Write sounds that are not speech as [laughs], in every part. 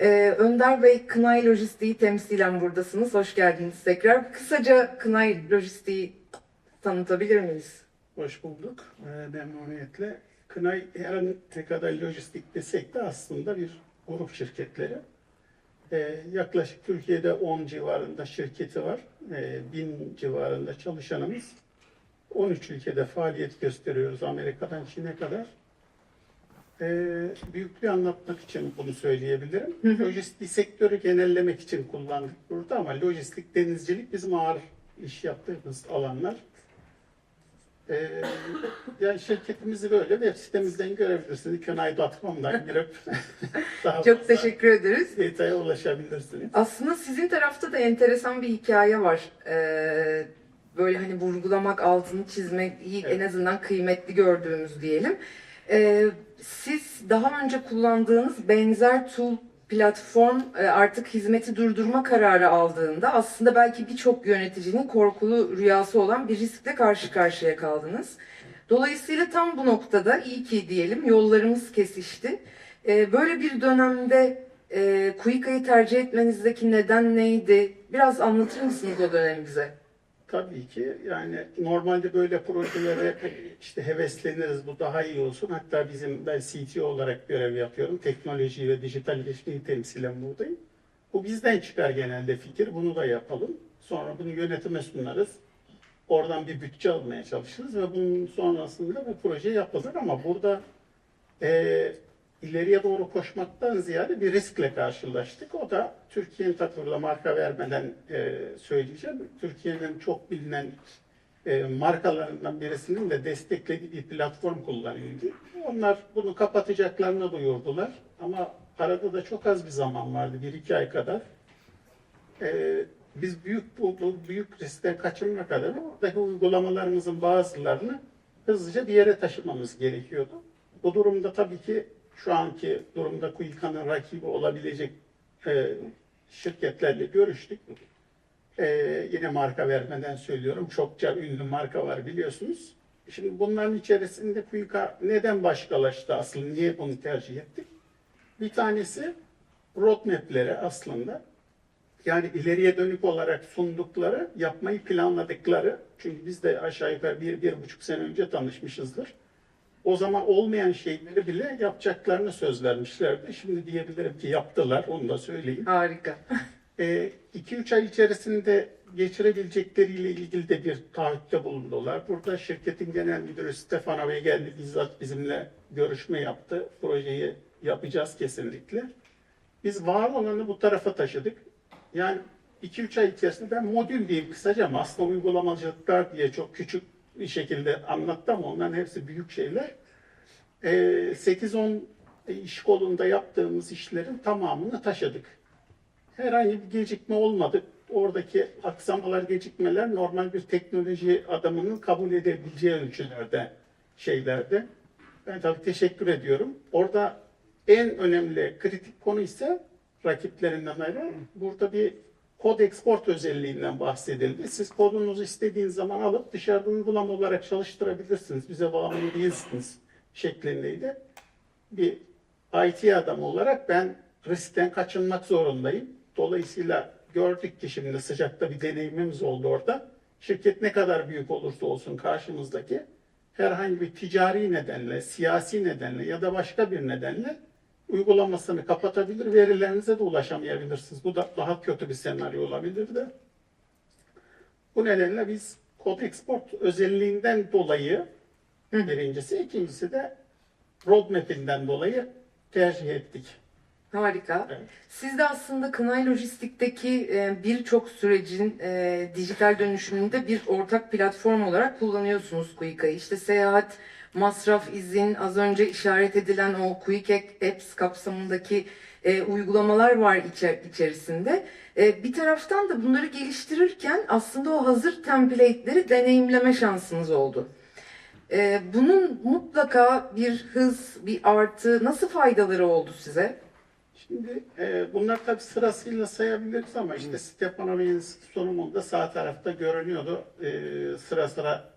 Ee, Önder Bey, Kınay Lojistik'i temsilen buradasınız. Hoş geldiniz tekrar. Kısaca Kınay Lojistik'i tanıtabilir miyiz? Hoş bulduk. Ee, memnuniyetle. Kınay her ne kadar lojistik desek de aslında bir grup şirketleri. Ee, yaklaşık Türkiye'de 10 civarında şirketi var. Ee, 1000 civarında çalışanımız. 13 ülkede faaliyet gösteriyoruz Amerika'dan Çin'e kadar. Ee, büyüklüğü anlatmak için bunu söyleyebilirim. Lojistik sektörü genellemek için kullandık burada ama lojistik, denizcilik bizim ağır iş yaptığımız alanlar. Ee, yani şirketimizi böyle web sitemizden görebilirsiniz. Kınay.com'dan girip [laughs] daha Çok teşekkür ederiz. detaya ulaşabilirsiniz. Aslında sizin tarafta da enteresan bir hikaye var. Ee, böyle hani vurgulamak, altını çizmek, iyi, en azından kıymetli gördüğümüz diyelim. Ee, siz daha önce kullandığınız benzer tool platform e, artık hizmeti durdurma kararı aldığında aslında belki birçok yöneticinin korkulu rüyası olan bir riskle karşı karşıya kaldınız. Dolayısıyla tam bu noktada iyi ki diyelim yollarımız kesişti. Ee, böyle bir dönemde e, Kuika'yı tercih etmenizdeki neden neydi? Biraz anlatır mısınız o dönemi bize? Tabii ki yani normalde böyle projelere işte hevesleniriz bu daha iyi olsun. Hatta bizim ben CTO olarak görev yapıyorum. Teknoloji ve dijitalleşmeyi temsilen buradayım. Bu bizden çıkar genelde fikir. Bunu da yapalım. Sonra bunu yönetime sunarız. Oradan bir bütçe almaya çalışırız ve bunun sonrasında bu proje yapılır ama burada e, ileriye doğru koşmaktan ziyade bir riskle karşılaştık. O da Türkiye'nin burada marka vermeden e, söyleyeceğim. Türkiye'nin çok bilinen e, markalarından birisinin de desteklediği bir platform kullanıyordu. Onlar bunu kapatacaklarını duyurdular. Ama arada da çok az bir zaman vardı, bir iki ay kadar. E, biz büyük bu büyük riskten kaçınmak adına oradaki uygulamalarımızın bazılarını hızlıca bir yere taşımamız gerekiyordu. Bu durumda tabii ki şu anki durumda Kuika'nın rakibi olabilecek e, şirketlerle görüştük. E, yine marka vermeden söylüyorum. Çokça ünlü marka var biliyorsunuz. Şimdi bunların içerisinde Kuika neden başkalaştı aslında? Niye bunu tercih ettik? Bir tanesi roadmap'leri aslında. Yani ileriye dönük olarak sundukları, yapmayı planladıkları. Çünkü biz de aşağı yukarı bir, bir buçuk sene önce tanışmışızdır. O zaman olmayan şeyleri bile yapacaklarını söz vermişlerdi. Şimdi diyebilirim ki yaptılar, onu da söyleyeyim. Harika. [laughs] 2-3 ay içerisinde geçirebilecekleriyle ilgili de bir taahhütte bulundular. Burada şirketin genel müdürü Stefano Bey geldi bizzat bizimle görüşme yaptı. Projeyi yapacağız kesinlikle. Biz var olanı bu tarafa taşıdık. Yani 2-3 ay içerisinde ben modül diyeyim kısaca ama aslında uygulamacılıklar diye çok küçük bir şekilde anlattım. Onların hepsi büyük şeyler. Ee, 8-10 iş kolunda yaptığımız işlerin tamamını taşıdık. Herhangi bir gecikme olmadı. Oradaki aksamalar, gecikmeler normal bir teknoloji adamının kabul edebileceği ölçülerde şeylerde. Ben tabii teşekkür ediyorum. Orada en önemli kritik konu ise rakiplerinden ayrı. Burada bir kod export özelliğinden bahsedildi. Siz kodunuzu istediğiniz zaman alıp dışarıda uygulama olarak çalıştırabilirsiniz. Bize bağımlı değilsiniz şeklindeydi. Bir IT adamı olarak ben riskten kaçınmak zorundayım. Dolayısıyla gördük ki şimdi sıcakta bir deneyimimiz oldu orada. Şirket ne kadar büyük olursa olsun karşımızdaki herhangi bir ticari nedenle, siyasi nedenle ya da başka bir nedenle uygulamasını kapatabilir, verilerinize de ulaşamayabilirsiniz. Bu da daha kötü bir senaryo olabilir de. Bu nedenle biz kod export özelliğinden dolayı birincisi, ikincisi de roadmap'inden dolayı tercih ettik. Harika. Evet. Siz de aslında Kınay Lojistik'teki e, birçok sürecin e, dijital dönüşümünde bir ortak platform olarak kullanıyorsunuz Kuika'yı. İşte seyahat, masraf, izin, az önce işaret edilen o Quick Apps kapsamındaki e, uygulamalar var içer- içerisinde. E, bir taraftan da bunları geliştirirken aslında o hazır template'leri deneyimleme şansınız oldu. E, bunun mutlaka bir hız, bir artı, nasıl faydaları oldu size? Şimdi e, bunlar tabii sırasıyla sayabiliriz ama işte Stefano Bey'in sunumunda sağ tarafta görünüyordu. E, sıra sıra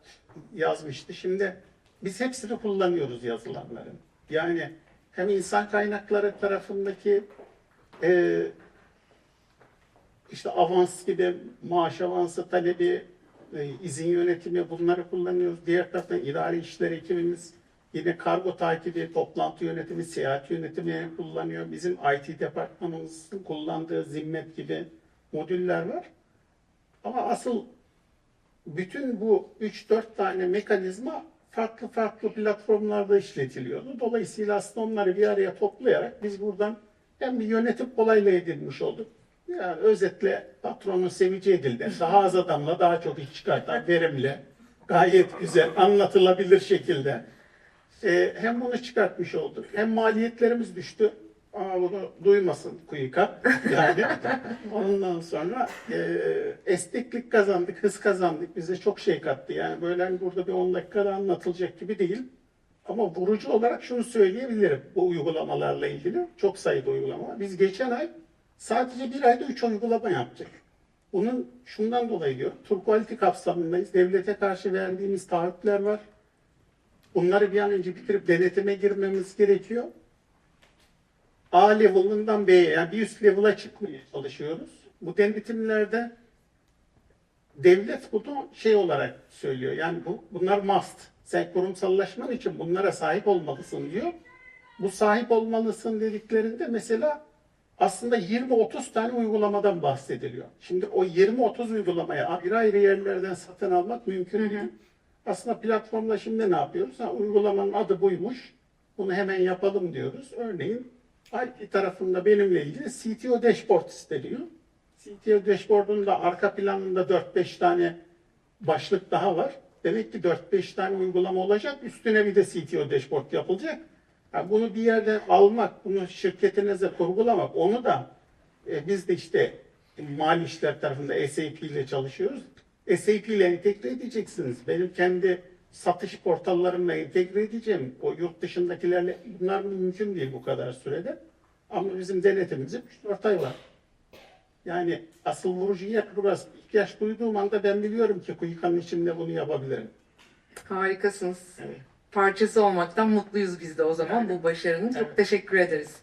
yazmıştı. Şimdi biz hepsini kullanıyoruz yazılanların. Yani hem insan kaynakları tarafındaki e, işte avans gibi maaş avansı talebi, e, izin yönetimi bunları kullanıyoruz. Diğer taraftan idari işler ekibimiz yine kargo takibi, toplantı yönetimi, seyahat yönetimi kullanıyor. Bizim IT departmanımızın kullandığı zimmet gibi modüller var. Ama asıl bütün bu 3-4 tane mekanizma farklı farklı platformlarda işletiliyordu. Dolayısıyla aslında onları bir araya toplayarak biz buradan hem bir yönetim kolaylığı edilmiş olduk. Yani özetle patronun sevici edildi. Daha az adamla daha çok iş çıkartan, verimli, gayet güzel, anlatılabilir şekilde. Ee, hem bunu çıkartmış olduk, hem maliyetlerimiz düştü. Ama bunu duymasın Kuyuka. Yani ondan sonra e, esneklik kazandık, hız kazandık. Bize çok şey kattı. Yani böyle hani burada bir 10 dakikada anlatılacak gibi değil. Ama vurucu olarak şunu söyleyebilirim bu uygulamalarla ilgili. Çok sayıda uygulama. var. Biz geçen ay sadece bir ayda 3 uygulama yaptık. Bunun şundan dolayı diyor. Tur Quality kapsamındayız. Devlete karşı verdiğimiz taahhütler var. Bunları bir an önce bitirip denetime girmemiz gerekiyor. A level'ından B'ye yani bir üst level'a çıkmaya çalışıyoruz. Bu denetimlerde devlet bunu şey olarak söylüyor. Yani bu, bunlar must. Sen kurumsallaşman için bunlara sahip olmalısın diyor. Bu sahip olmalısın dediklerinde mesela aslında 20-30 tane uygulamadan bahsediliyor. Şimdi o 20-30 uygulamaya ayrı ayrı yerlerden satın almak mümkün değil. Aslında platformda şimdi ne yapıyoruz? Ha, uygulamanın adı buymuş. Bunu hemen yapalım diyoruz. Örneğin IT tarafında benimle ilgili CTO dashboard isteniyor. CTO dashboard'un da arka planında 4-5 tane başlık daha var. Demek ki 4-5 tane uygulama olacak. Üstüne bir de CTO dashboard yapılacak. Yani bunu bir yerden almak, bunu şirketinize kurgulamak, onu da e, biz de işte mali işler tarafında SAP ile çalışıyoruz. SAP ile entegre edeceksiniz. Benim kendi satış portallarımla entegre edeceğim. O yurt dışındakilerle bunlar mümkün değil bu kadar sürede. Ama bizim denetimimizin 3-4 ay var. Yani asıl vurucu yer burası. İhtiyaç duyduğum anda ben biliyorum ki Kuyukan'ın içinde bunu yapabilirim. Harikasınız. Evet. Parçası olmaktan mutluyuz biz de o zaman bu başarının. Çok Evet. teşekkür ederiz.